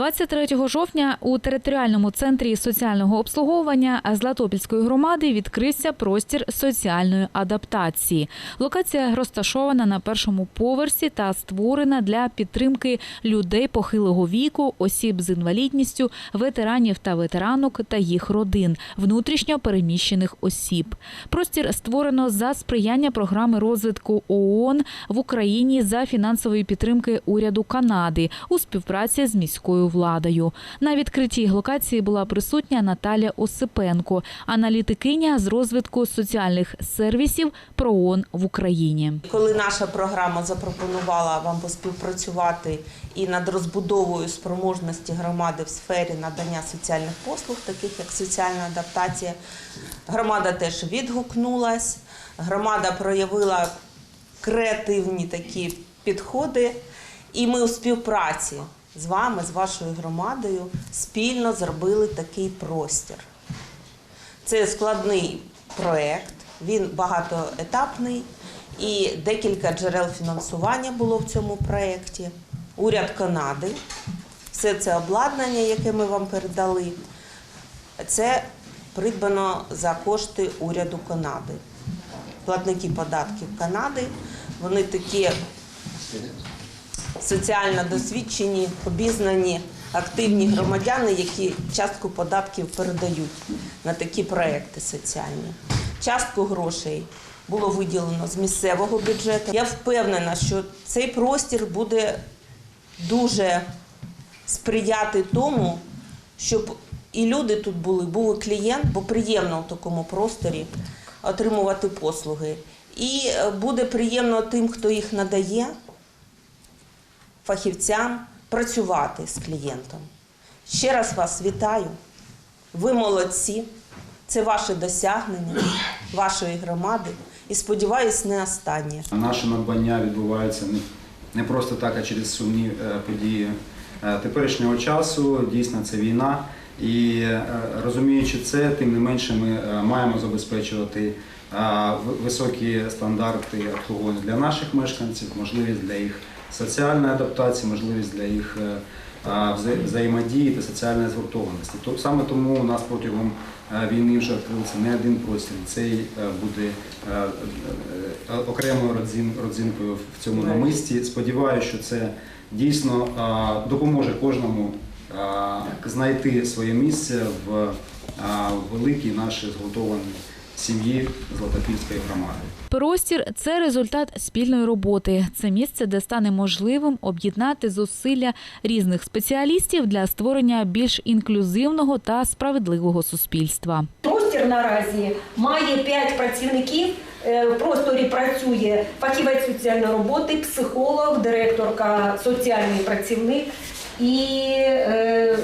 23 жовтня у територіальному центрі соціального обслуговування Златопільської громади відкрився простір соціальної адаптації. Локація розташована на першому поверсі та створена для підтримки людей похилого віку, осіб з інвалідністю, ветеранів та ветеранок та їх родин, внутрішньо переміщених осіб. Простір створено за сприяння програми розвитку ООН в Україні за фінансової підтримки уряду Канади у співпраці з міською владою. На відкритій локації була присутня Наталя Осипенко, аналітикиня з розвитку соціальних сервісів ПРООН в Україні. Коли наша програма запропонувала вам поспівпрацювати і над розбудовою спроможності громади в сфері надання соціальних послуг, таких як соціальна адаптація, громада теж відгукнулась. Громада проявила креативні такі підходи, і ми у співпраці з вами, з вашою громадою, спільно зробили такий простір. Це складний проєкт, він багатоетапний і декілька джерел фінансування було в цьому проєкті. Уряд Канади, все це обладнання, яке ми вам передали, це придбано за кошти уряду Канади. Платники податків Канади, вони такі соціально досвідчені, обізнані, активні громадяни, які частку податків передають на такі проекти соціальні. Частку грошей було виділено з місцевого бюджету. Я впевнена, що цей простір буде дуже сприяти тому, щоб і люди тут були, був клієнт, бо приємно в такому просторі отримувати послуги. І е, буде приємно тим, хто їх надає, фахівцям працювати з клієнтом. Ще раз вас вітаю. Ви молодці. Це ваше досягнення вашої громади. І сподіваюсь, не останнє. Наше надбання відбувається не, просто так, а через сумні е, події е, теперішнього часу. Дійсно, це війна. І е, розуміючи це, тим не менше ми маємо забезпечувати високі стандарти обслуговування для наших мешканців, можливість для їх соціальної адаптації, можливість для їх е, вза- взаємодії та соціальної згуртованості. То- Саме тому у нас протягом е, війни вже відкрився не один простір. Цей е, буде окремою родзинкою в цьому намисті. Сподіваюся, що це дійсно допоможе кожному знайти своє місце в великій нашій згуртованій сім'ї Златопільської громади. Простір це результат спільної роботи. Це місце, де стане можливим об'єднати зусилля різних спеціалістів для створення більш інклюзивного та справедливого суспільства. Простір наразі має 5 працівників. Е, В просторі працює фахівець соціальної роботи, психолог, директорка, соціальний працівник і е,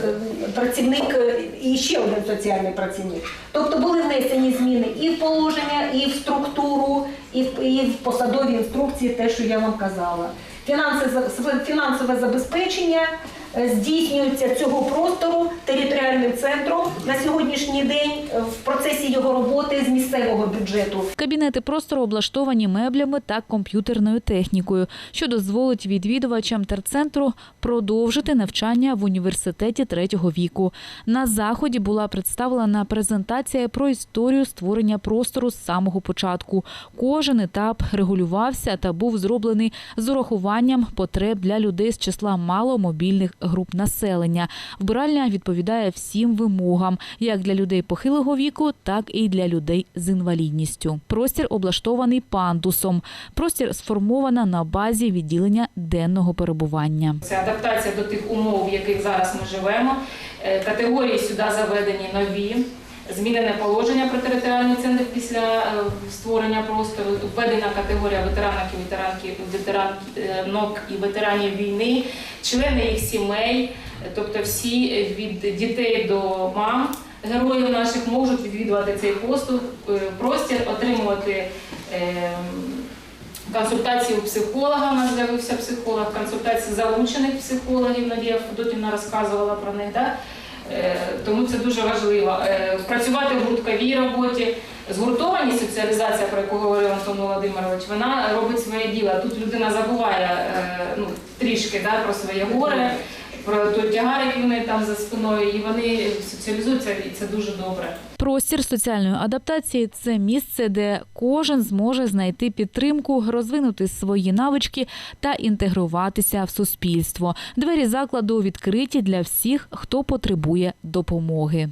працівник, е, і ще один соціальний працівник. Тобто були внесені зміни і в положення, і в структуру, і в, і в посадові інструкції, те, що я вам казала. Фінансове, фінансове забезпечення здійснюється цього простору територіальним центром на сьогоднішній день е, в процесі його роботи з місцевого бюджету. Кабінети простору облаштовані меблями та комп'ютерною технікою, що дозволить відвідувачам терцентру продовжити навчання в університеті третього віку. На заході була представлена презентація про історію створення простору з самого початку. Кожен етап регулювався та був зроблений з урахуванням потреб для людей з числа маломобільних груп населення. Вбиральня відповідає всім вимогам, як для людей похилого віку, так і для людей з інвалідністю. Простір облаштований пандусом. Простір сформована на базі відділення денного перебування. Це адаптація до тих умов, в яких зараз ми живемо. Е, Категорії сюди заведені нові. Змінене положення про територіальний центр після е, створення простору. Введена категорія ветеранок і ветеранки, ветеранок і ветеранів війни, члени їх сімей, е, тобто всі від дітей до мам героїв наших можуть відвідувати цей поступ, е, простір, отримувати. е, Консультації у психолога, у нас з'явився психолог, консультації залучених психологів, Надія Федотівна розказувала про них. Да? Е, Тому це дуже важливо. Е, Працювати в гуртковій роботі. Згуртованість соціалізація, про яку говорив Антон Володимирович, вона робить своє діло. Тут людина забуває е, ну, трішки да, про своє горе, про тягар, який вони там за спиною, і вони соціалізуються, і це дуже добре. Простір соціальної адаптації це місце, де кожен зможе знайти підтримку, розвинути свої навички та інтегруватися в суспільство. Двері закладу відкриті для всіх, хто потребує допомоги.